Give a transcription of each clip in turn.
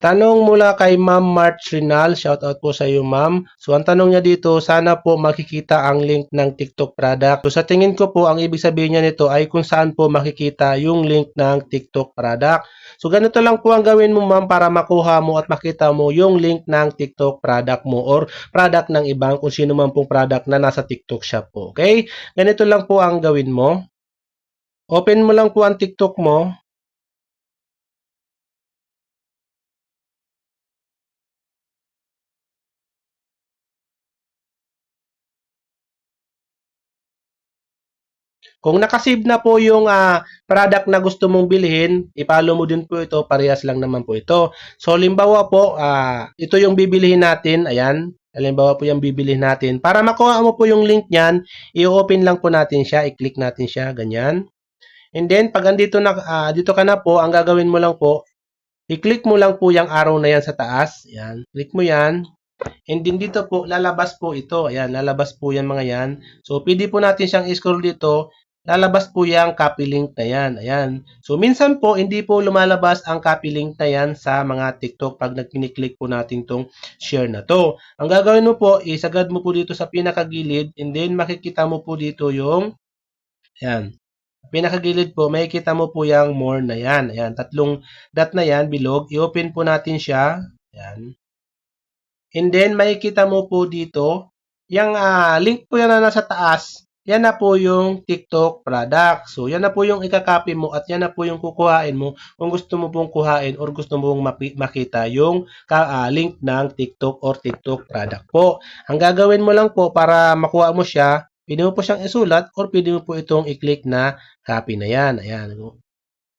Tanong mula kay Ma'am March Rinal. Shout out po sa iyo, Ma'am. So, ang tanong niya dito, sana po makikita ang link ng TikTok product. So, sa tingin ko po, ang ibig sabihin niya nito ay kung saan po makikita yung link ng TikTok product. So, ganito lang po ang gawin mo, Ma'am, para makuha mo at makita mo yung link ng TikTok product mo or product ng ibang kung sino man pong product na nasa TikTok shop po. Okay? Ganito lang po ang gawin mo. Open mo lang po ang TikTok mo. Kung nakasave na po yung ah, product na gusto mong bilhin, ipalo mo din po ito, parehas lang naman po ito. So, limbawa po, ah, ito yung bibilihin natin, ayan. Halimbawa po yung bibilihin natin. Para makuha mo po yung link niyan, i-open lang po natin siya, i-click natin siya, ganyan. And then, pag andito na, ah, dito ka na po, ang gagawin mo lang po, i-click mo lang po yung arrow na yan sa taas. Ayan, click mo yan. And then dito po, lalabas po ito. Ayan, lalabas po yan mga yan. So, pwede po natin siyang scroll dito. Lalabas po yung copy link na yan. Ayan. So, minsan po, hindi po lumalabas ang copy link na yan sa mga TikTok pag nag-click po natin tong share na to. Ang gagawin mo po, isagad mo po dito sa pinakagilid and then makikita mo po dito yung Ayan. Pinakagilid po, makikita mo po yung more na yan. Ayan, tatlong dot na yan, bilog. I-open po natin siya. Ayan. And then, makikita mo po dito, yung ah, link po yan na nasa taas, yan na po yung TikTok product. So, yan na po yung ikakopy mo at yan na po yung kukuhain mo kung gusto mo pong kuhain or gusto mo pong makita yung ah, link ng TikTok or TikTok product po. Ang gagawin mo lang po para makuha mo siya, pwede mo po siyang isulat or pwede mo po itong i-click na copy na yan. Ayan.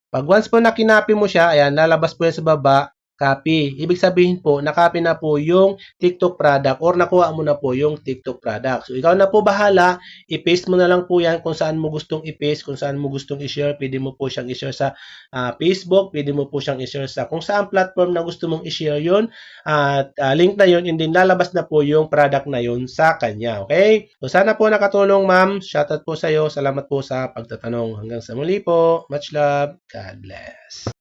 Pag once po na kinopy mo siya, ayan, lalabas po yan sa baba, copy. Ibig sabihin po, nakopy na po yung TikTok product or nakuha mo na po yung TikTok product. So, ikaw na po bahala. I-paste mo na lang po yan kung saan mo gustong i-paste, kung saan mo gustong i-share. Pwede mo po siyang i-share sa ah, Facebook, pwede mo po siyang i-share sa kung saan platform na gusto mong i-share yun. At ah, link na yun, and then lalabas na po yung product na yun sa kanya. Okay? So, sana po nakatulong, ma'am. Shoutout po sa iyo. Salamat po sa pagtatanong. Hanggang sa muli po. Much love. God bless.